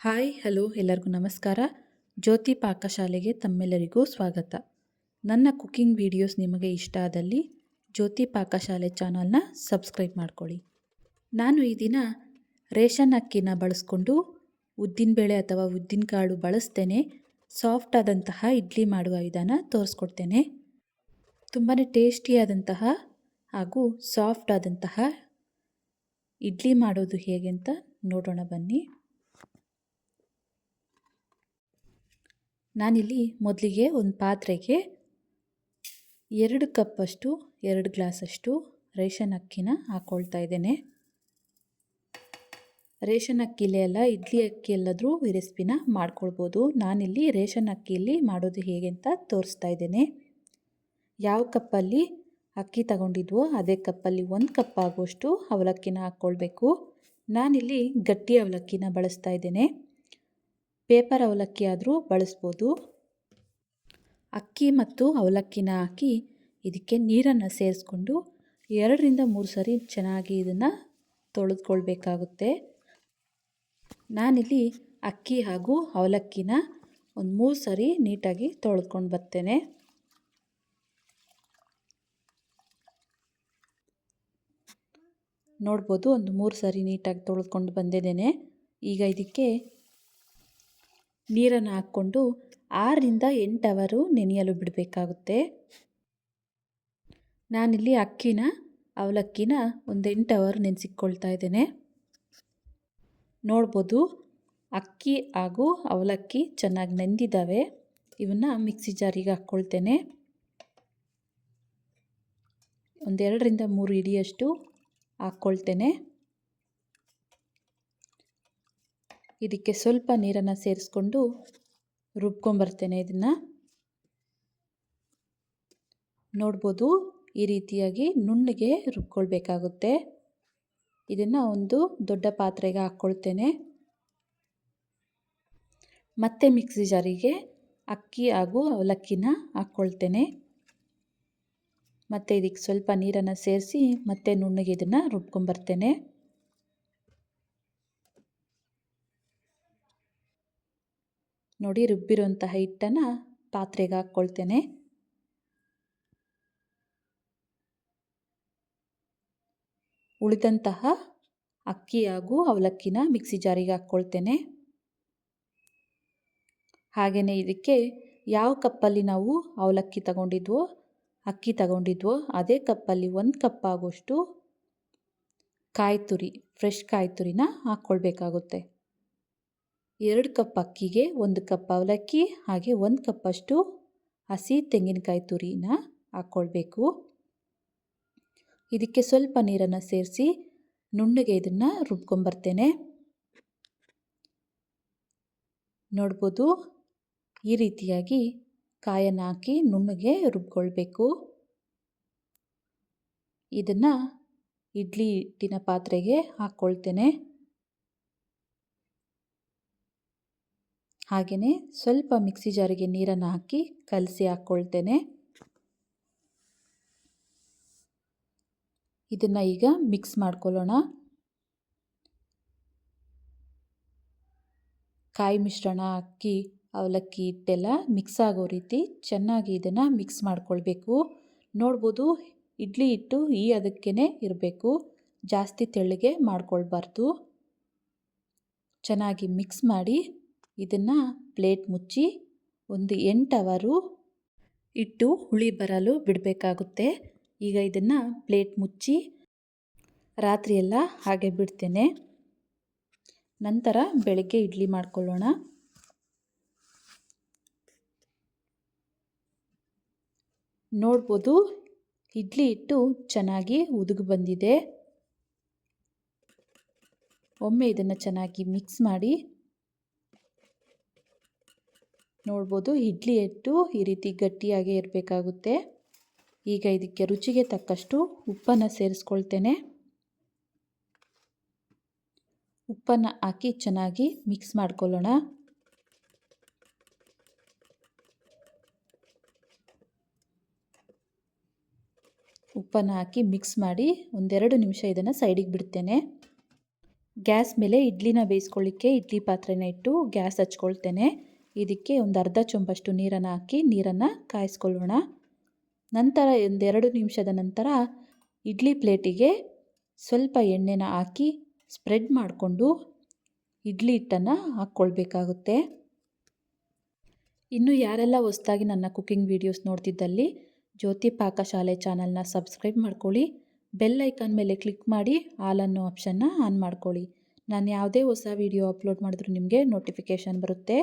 Hi, hello, ಎಲ್ಲರಿಗೂ ನಮಸ್ಕಾರ. ಜ್ಯೋತಿ ಪಾಕಶಾಲೆಗೆ ತಮ್ಮೆಲ್ಲರಿಗೂ ಸ್ವಾಗತ. ನನ್ನ ಕುಕ್ಕಿಂಗ್ ವಿಡಿಯೋಸ್ ನಿಮಗೆ ಇಷ್ಟ ಆದಲ್ಲಿ ಜ್ಯೋತಿ ಪಾಕಶಾಲೆ ಚಾನಲ್ನ ಸಬ್ಸ್ಕ್ರೈಬ್ ಮಾಡ್ಕೊಳ್ಳಿ. ನಾನು ಈ ದಿನ ರೇಷನ್ ಅಕ್ಕಿನ ಬಳಸ್ಕೊಂಡು ಉದ್ದಿನಬೇಳೆ ಅಥವಾ ಉದ್ದಿನಕಾಳು ಬಳಸ್ತೇನೆ. ಸಾಫ್ಟ್ ಆದಂತಹ ಇಡ್ಲಿ ಮಾಡುವ ವಿಧಾನ ತೋರಿಸ್ಕೊಡ್ತೇನೆ. ತುಂಬಾ ಟೇಸ್ಟಿಯಾದಂತಹ ಹಾಗೂ ಸಾಫ್ಟ್ ಆದಂತಹ ಇಡ್ಲಿ ಮಾಡೋದು ಹೇಗೆ ಅಂತ ನೋಡೋಣ ಬನ್ನಿ. ನಾನಿಲ್ಲಿ ಮೊದಲಿಗೆ ಒಂದು ಪಾತ್ರೆಗೆ ಎರಡು ಕಪ್ಪಷ್ಟು, ಎರಡು ಗ್ಲಾಸಷ್ಟು ರೇಷನ್ ಅಕ್ಕಿನ ಹಾಕ್ಕೊಳ್ತಾ ಇದ್ದೇನೆ. ರೇಷನ್ ಅಕ್ಕಿಲೇ ಅಲ್ಲ, ಇಡ್ಲಿ ಅಕ್ಕಿ ಎಲ್ಲಾದರೂ ಈ ರೆಸಿಪಿನ ಮಾಡ್ಕೊಳ್ಬೋದು. ನಾನಿಲ್ಲಿ ರೇಷನ್ ಅಕ್ಕಿಯಲ್ಲಿ ಮಾಡೋದು ಹೇಗೆ ಅಂತ ತೋರಿಸ್ತಾ ಇದ್ದೇನೆ. ಯಾವ ಕಪ್ಪಲ್ಲಿ ಅಕ್ಕಿ ತಗೊಂಡಿದ್ವೋ ಅದೇ ಕಪ್ಪಲ್ಲಿ ಒಂದು ಕಪ್ ಆಗುವಷ್ಟು ಅವಲಕ್ಕಿನ ಹಾಕ್ಕೊಳ್ಬೇಕು ನಾನಿಲ್ಲಿ ಗಟ್ಟಿ ಅವಲಕ್ಕಿನ ಬಳಸ್ತಾ ಇದ್ದೇನೆ. ಪೇಪರ್ ಅವಲಕ್ಕಿ ಆದರೂ ಬಳಸ್ಬೋದು. ಅಕ್ಕಿ ಮತ್ತು ಅವಲಕ್ಕಿನ ಹಾಕಿ ಇದಕ್ಕೆ ನೀರನ್ನು ಸೇರಿಸ್ಕೊಂಡು ಎರಡರಿಂದ ಮೂರು ಸರಿ ಚೆನ್ನಾಗಿ ಇದನ್ನು ತೊಳೆದುಕೊಳ್ಬೇಕಾಗುತ್ತೆ. ನಾನಿಲ್ಲಿ ಅಕ್ಕಿ ಹಾಗೂ ಅವಲಕ್ಕಿನ ಒಂದು ಮೂರು ಸರಿ ನೀಟಾಗಿ ತೊಳೆದ್ಕೊಂಡು ಬರ್ತೇನೆ. ನೋಡ್ಬೋದು, ಒಂದು ಮೂರು ಸರಿ ನೀಟಾಗಿ ತೊಳೆದ್ಕೊಂಡು ಬಂದಿದ್ದೇನೆ. ಈಗ ಇದಕ್ಕೆ ನೀರನ್ನು ಹಾಕ್ಕೊಂಡು ಆರರಿಂದ ಎಂಟು ಅವರು ನೆನೆಯಲು ಬಿಡಬೇಕಾಗುತ್ತೆ. ನಾನಿಲ್ಲಿ ಅಕ್ಕಿನ, ಅವಲಕ್ಕಿನ ಒಂದು ಎಂಟು ಅವರ್ ನೆನೆಸಿಕೊಳ್ತಾ ಇದ್ದೇನೆ. ನೋಡ್ಬೋದು, ಅಕ್ಕಿ ಹಾಗೂ ಅವಲಕ್ಕಿ ಚೆನ್ನಾಗಿ ನೆಂದಿದ್ದಾವೆ. ಇವನ್ನ ಮಿಕ್ಸಿ ಜಾರಿಗೆ ಹಾಕ್ಕೊಳ್ತೇನೆ. ಒಂದೆರಡರಿಂದ ಮೂರು ಇಡಿಯಷ್ಟು ಹಾಕ್ಕೊಳ್ತೇನೆ. ಇದಕ್ಕೆ ಸ್ವಲ್ಪ ನೀರನ್ನು ಸೇರಿಸ್ಕೊಂಡು ರುಬ್ಕೊಂಬರ್ತೇನೆ ಇದನ್ನು. ನೋಡ್ಬೋದು ಈ ರೀತಿಯಾಗಿ ನುಣ್ಣಗೆ ರುಬ್ಕೊಳ್ಬೇಕಾಗುತ್ತೆ. ಇದನ್ನು ಒಂದು ದೊಡ್ಡ ಪಾತ್ರೆಗೆ ಹಾಕ್ಕೊಳ್ತೇನೆ. ಮತ್ತೆ ಮಿಕ್ಸಿ ಜಾರಿಗೆ ಅಕ್ಕಿ ಹಾಗೂ ಅವಲಕ್ಕಿನ ಹಾಕ್ಕೊಳ್ತೇನೆ. ಮತ್ತು ಇದಕ್ಕೆ ಸ್ವಲ್ಪ ನೀರನ್ನು ಸೇರಿಸಿ ಮತ್ತೆ ನುಣ್ಣಗೆ ಇದನ್ನು ರುಬ್ಕೊಂಬರ್ತೇನೆ ನೋಡಿ ರುಬ್ಬಿರುವಂತಹ ಹಿಟ್ಟನ್ನು ಪಾತ್ರೆಗೆ ಹಾಕ್ಕೊಳ್ತೇನೆ. ಉಳಿದಂತಹ ಅಕ್ಕಿ ಹಾಗೂ ಅವಲಕ್ಕಿನ ಮಿಕ್ಸಿ ಜಾರಿಗೆ ಹಾಕ್ಕೊಳ್ತೇನೆ. ಹಾಗೆಯೇ ಇದಕ್ಕೆ ಯಾವ ಕಪ್ಪಲ್ಲಿ ನಾವು ಅವಲಕ್ಕಿ ತಗೊಂಡಿದ್ವೋ, ಅಕ್ಕಿ ತಗೊಂಡಿದ್ವೋ, ಅದೇ ಕಪ್ಪಲ್ಲಿ ಒಂದು ಕಪ್ ಆಗೋಷ್ಟು ಕಾಯಿ ತುರಿ ಫ್ರೆಶ್ ಕಾಯಿ ತುರಿನ ಹಾಕ್ಕೊಳ್ಬೇಕಾಗುತ್ತೆ. ಎರಡು ಕಪ್ ಅಕ್ಕಿಗೆ ಒಂದು ಕಪ್ ಅವಲಕ್ಕಿ, ಹಾಗೆ ಒಂದು ಕಪ್ಪಷ್ಟು ಹಸಿ ತೆಂಗಿನಕಾಯಿ ತುರಿನ ಹಾಕ್ಕೊಳ್ಬೇಕು ಇದಕ್ಕೆ ಸ್ವಲ್ಪ ನೀರನ್ನು ಸೇರಿಸಿ ನುಣ್ಣಗೆ ಇದನ್ನು ರುಬ್ಕೊಂಬರ್ತೇನೆ. ನೋಡ್ಬೋದು, ಈ ರೀತಿಯಾಗಿ ಕಾಯನ್ನು ಹಾಕಿ ನುಣ್ಣಗೆ ರುಬ್ಕೊಳ್ಬೇಕು. ಇದನ್ನು ಇಡ್ಲಿ ಹಿಟ್ಟಿನ ಪಾತ್ರೆಗೆ ಹಾಕ್ಕೊಳ್ತೇನೆ ಹಾಗೆಯೇ ಸ್ವಲ್ಪ ಮಿಕ್ಸಿ ಜಾರಿಗೆ ನೀರನ್ನು ಹಾಕಿ ಕಲಸಿ ಹಾಕ್ಕೊಳ್ತೇನೆ. ಇದನ್ನು ಈಗ ಮಿಕ್ಸ್ ಮಾಡ್ಕೊಳ್ಳೋಣ. ಕಾಯಿ ಮಿಶ್ರಣ ಅಕ್ಕಿ, ಅವಲಕ್ಕಿ ಹಿಟ್ಟೆಲ್ಲ ಮಿಕ್ಸ್ ಆಗೋ ರೀತಿ ಚೆನ್ನಾಗಿ ಇದನ್ನು ಮಿಕ್ಸ್ ಮಾಡ್ಕೊಳ್ಬೇಕು. ನೋಡ್ಬೋದು ಇಡ್ಲಿ ಹಿಟ್ಟು ಈ ಅದಕ್ಕೇ ಇರಬೇಕು. ಜಾಸ್ತಿ ತೆಳ್ಳಗೆ ಮಾಡ್ಕೊಳ್ಬಾರ್ದು. ಚೆನ್ನಾಗಿ ಮಿಕ್ಸ್ ಮಾಡಿ ಇದನ್ನು ಪ್ಲೇಟ್ ಮುಚ್ಚಿ ಒಂದು ಎಂಟು ಅವರು ಇಟ್ಟು ಹುಳಿ ಬರಲು ಬಿಡಬೇಕಾಗುತ್ತೆ. ಈಗ ಇದನ್ನು ಪ್ಲೇಟ್ ಮುಚ್ಚಿ ರಾತ್ರಿಯೆಲ್ಲ ಹಾಗೆ ಬಿಡ್ತೇನೆ. ನಂತರ ಬೆಳಗ್ಗೆ ಇಡ್ಲಿ ಮಾಡ್ಕೊಳ್ಳೋಣ. ನೋಡ್ಬೋದು ಇಡ್ಲಿ ಇಟ್ಟು ಚೆನ್ನಾಗಿ ಉದುಗು ಬಂದಿದೆ. ಒಮ್ಮೆ ಇದನ್ನು ಚೆನ್ನಾಗಿ ಮಿಕ್ಸ್ ಮಾಡಿ ನೋಡ್ಬೋದು. ಇಡ್ಲಿ ಹಿಟ್ಟು ಈ ರೀತಿ ಗಟ್ಟಿಯಾಗಿ ಇರಬೇಕಾಗುತ್ತೆ. ಈಗ ಇದಕ್ಕೆ ರುಚಿಗೆ ತಕ್ಕಷ್ಟು ಉಪ್ಪನ್ನು ಸೇರಿಸ್ಕೊಳ್ತೇನೆ. ಉಪ್ಪನ್ನು ಹಾಕಿ ಚೆನ್ನಾಗಿ ಮಿಕ್ಸ್ ಮಾಡ್ಕೊಳ್ಳೋಣ. ಉಪ್ಪನ್ನು ಹಾಕಿ ಮಿಕ್ಸ್ ಮಾಡಿ ಒಂದೆರಡು ನಿಮಿಷ ಇದನ್ನು ಸೈಡಿಗೆ ಬಿಡ್ತೇನೆ. ಗ್ಯಾಸ್ ಮೇಲೆ ಇಡ್ಲಿನ ಬೇಯಿಸ್ಕೊಳ್ಳಿಕ್ಕೆ ಇಡ್ಲಿ ಪಾತ್ರೆನ ಇಟ್ಟು ಗ್ಯಾಸ್ ಹಚ್ಕೊಳ್ತೇನೆ. ಇದಕ್ಕೆ ಒಂದು ಅರ್ಧ ಚೊಂಬಷ್ಟು ನೀರನ್ನು ಹಾಕಿ ನೀರನ್ನು ಕಾಯಿಸ್ಕೊಳ್ಳೋಣ. ನಂತರ ಒಂದೆರಡು ನಿಮಿಷದ ನಂತರ ಇಡ್ಲಿ ಪ್ಲೇಟಿಗೆ ಸ್ವಲ್ಪ ಎಣ್ಣೆನ ಹಾಕಿ ಸ್ಪ್ರೆಡ್ ಮಾಡಿಕೊಂಡು ಇಡ್ಲಿ ಹಿಟ್ಟನ್ನು ಹಾಕ್ಕೊಳ್ಬೇಕಾಗುತ್ತೆ. ಇನ್ನು ಯಾರೆಲ್ಲ ಹೊಸ್ದಾಗಿ ನನ್ನ ಕುಕ್ಕಿಂಗ್ ವೀಡಿಯೋಸ್ ನೋಡ್ತಿದ್ದಲ್ಲಿ ಜ್ಯೋತಿ ಪಾಕಶಾಲೆ ಚಾನಲ್ನ ಸಬ್ಸ್ಕ್ರೈಬ್ ಮಾಡ್ಕೊಳ್ಳಿ. ಬೆಲ್ ಐಕಾನ್ ಮೇಲೆ ಕ್ಲಿಕ್ ಮಾಡಿ ಆಲ್ ಅನ್ನೋ ಆಪ್ಷನ್ನ ಆನ್ ಮಾಡ್ಕೊಳ್ಳಿ. ನಾನು ಯಾವುದೇ ಹೊಸ ವೀಡಿಯೋ ಅಪ್ಲೋಡ್ ಮಾಡಿದ್ರೂ ನಿಮಗೆ ನೋಟಿಫಿಕೇಷನ್ ಬರುತ್ತೆ.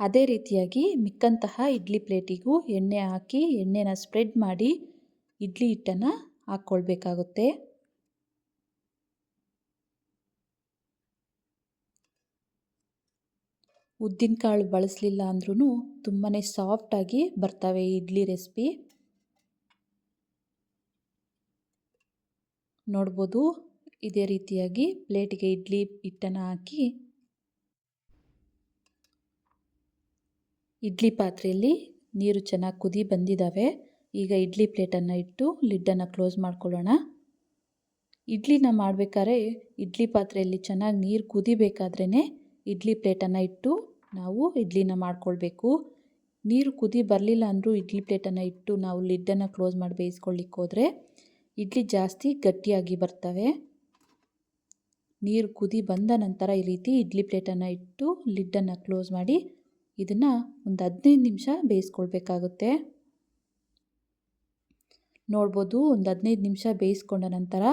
ಅದೇ ರೀತಿಯಾಗಿ ಮಿಕ್ಕಂತಹ ಇಡ್ಲಿ ಪ್ಲೇಟಿಗೂ ಎಣ್ಣೆ ಹಾಕಿ ಎಣ್ಣೆನ ಸ್ಪ್ರೆಡ್ ಮಾಡಿ ಇಡ್ಲಿ ಹಿಟ್ಟನ್ನು ಹಾಕ್ಕೊಳ್ಬೇಕಾಗುತ್ತೆ. ಉದ್ದಿನಕಾಳು ಬಳಸಲಿಲ್ಲ ಅಂದ್ರೂ ತುಂಬಾ ಸಾಫ್ಟಾಗಿ ಬರ್ತವೆ ಇಡ್ಲಿ ರೆಸಿಪಿ. ನೋಡ್ಬೋದು, ಇದೇ ರೀತಿಯಾಗಿ ಪ್ಲೇಟಿಗೆ ಇಡ್ಲಿ ಹಿಟ್ಟನ್ನು ಹಾಕಿ ಇಡ್ಲಿ ಪಾತ್ರೆಯಲ್ಲಿ ನೀರು ಚೆನ್ನಾಗಿ ಕುದಿ ಬಂದಿದ್ದಾವೆ ಈಗ ಇಡ್ಲಿ ಪ್ಲೇಟನ್ನು ಇಟ್ಟು ಲಿಡ್ಡನ್ನು ಕ್ಲೋಸ್ ಮಾಡ್ಕೊಳ್ಳೋಣ. ಇಡ್ಲಿನ ಮಾಡಬೇಕಾದ್ರೆ ಇಡ್ಲಿ ಪಾತ್ರೆಯಲ್ಲಿ ಚೆನ್ನಾಗಿ ನೀರು ಕುದಿಬೇಕಾದ್ರೇ ಇಡ್ಲಿ ಪ್ಲೇಟನ್ನು ಇಟ್ಟು ನಾವು ಇಡ್ಲಿನ ಮಾಡ್ಕೊಳ್ಬೇಕು. ನೀರು ಕುದಿ ಬರಲಿಲ್ಲ ಅಂದರೂ ಇಡ್ಲಿ ಪ್ಲೇಟನ್ನು ಇಟ್ಟು ನಾವು ಲಿಡ್ಡನ್ನು ಕ್ಲೋಸ್ ಮಾಡಿ ಬೇಯಿಸ್ಕೊಳ್ಳಿಕ್ಕೆ ಹೋದರೆ ಇಡ್ಲಿ ಜಾಸ್ತಿ ಗಟ್ಟಿಯಾಗಿ ಬರ್ತವೆ. ನೀರು ಕುದಿ ಬಂದ ನಂತರ ಈ ರೀತಿ ಇಡ್ಲಿ ಪ್ಲೇಟನ್ನು ಇಟ್ಟು ಲಿಡ್ಡನ್ನು ಕ್ಲೋಸ್ ಮಾಡಿ ಇದನ್ನು ಒಂದು ಹದಿನೈದು ನಿಮಿಷ ಬೇಯಿಸ್ಕೊಳ್ಬೇಕಾಗುತ್ತೆ. ನೋಡ್ಬೋದು ಒಂದು ಹದಿನೈದು ನಿಮಿಷ ಬೇಯಿಸ್ಕೊಂಡ ನಂತರ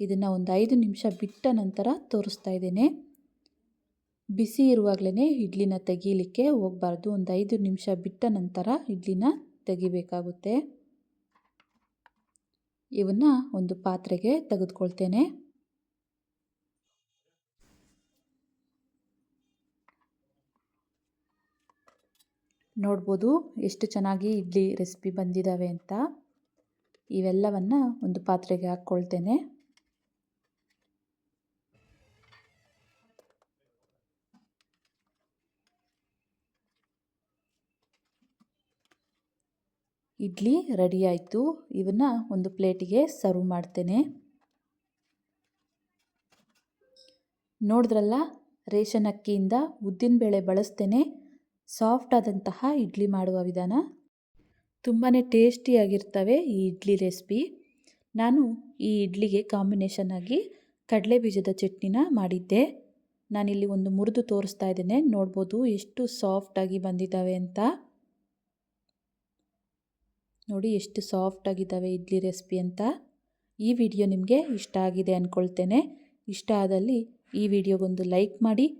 ಇದನ್ನು ಒಂದು ಐದು ನಿಮಿಷ ಬಿಟ್ಟ ನಂತರ ತೋರಿಸ್ತಾ ಇದ್ದೇನೆ. ಬಿಸಿ ಇರುವಾಗಲೇ ಇಡ್ಲಿನ ತೆಗೀಲಿಕ್ಕೆ ಹೋಗಬಾರ್ದು. ಒಂದು ಐದು ನಿಮಿಷ ಬಿಟ್ಟ ನಂತರ ಇಡ್ಲಿನ ತೆಗಿಬೇಕಾಗುತ್ತೆ. ಇವನ್ನು ಒಂದು ಪಾತ್ರೆಗೆ ತೆಗೆದುಕೊಳ್ತೇನೆ. ನೋಡ್ಬೋದು ಎಷ್ಟು ಚೆನ್ನಾಗಿ ಇಡ್ಲಿ ರೆಸಿಪಿ ಬಂದಿದ್ದಾವೆ ಅಂತ. ಇವೆಲ್ಲವನ್ನು ಒಂದು ಪಾತ್ರೆಗೆ ಹಾಕ್ಕೊಳ್ತೇನೆ. ಇಡ್ಲಿ ರೆಡಿ ಆಯಿತು. ಇವನ್ನ ಒಂದು ಪ್ಲೇಟಿಗೆ ಸರ್ವ್ ಮಾಡ್ತೇನೆ. ನೋಡಿದ್ರಲ್ಲ, ರೇಷನ್ ಅಕ್ಕಿಯಿಂದ ಉದ್ದಿನಬೇಳೆ ಬಳಸ್ತೇನೆ. ಸಾಫ್ಟ್ ಆದಂತಹ ಇಡ್ಲಿ ಮಾಡುವ ವಿಧಾನ. ತುಂಬಾ ಟೇಸ್ಟಿಯಾಗಿರ್ತವೆ ಈ ಇಡ್ಲಿ ರೆಸಿಪಿ. ನಾನು ಈ ಇಡ್ಲಿಗೆ ಕಾಂಬಿನೇಷನ್ ಆಗಿ ಕಡಲೆ ಬೀಜದ ಚಟ್ನಿನ ಮಾಡಿದ್ದೆ. ನಾನಿಲ್ಲಿ ಒಂದು ಮುರಿದು ತೋರಿಸ್ತಾ ಇದ್ದೇನೆ. ನೋಡ್ಬೋದು ಎಷ್ಟು ಸಾಫ್ಟಾಗಿ ಬಂದಿದ್ದಾವೆ ಅಂತ. ನೋಡಿ ಎಷ್ಟು ಸಾಫ್ಟಾಗಿದ್ದಾವೆ ಇಡ್ಲಿ ರೆಸಿಪಿ ಅಂತ. ಈ ವಿಡಿಯೋ ನಿಮಗೆ ಇಷ್ಟ ಆಗಿದೆ ಅಂದ್ಕೊಳ್ತೇನೆ ಇಷ್ಟ ಆದಲ್ಲಿ ಈ ವಿಡಿಯೋಗೊಂದು ಲೈಕ್ ಮಾಡಿ.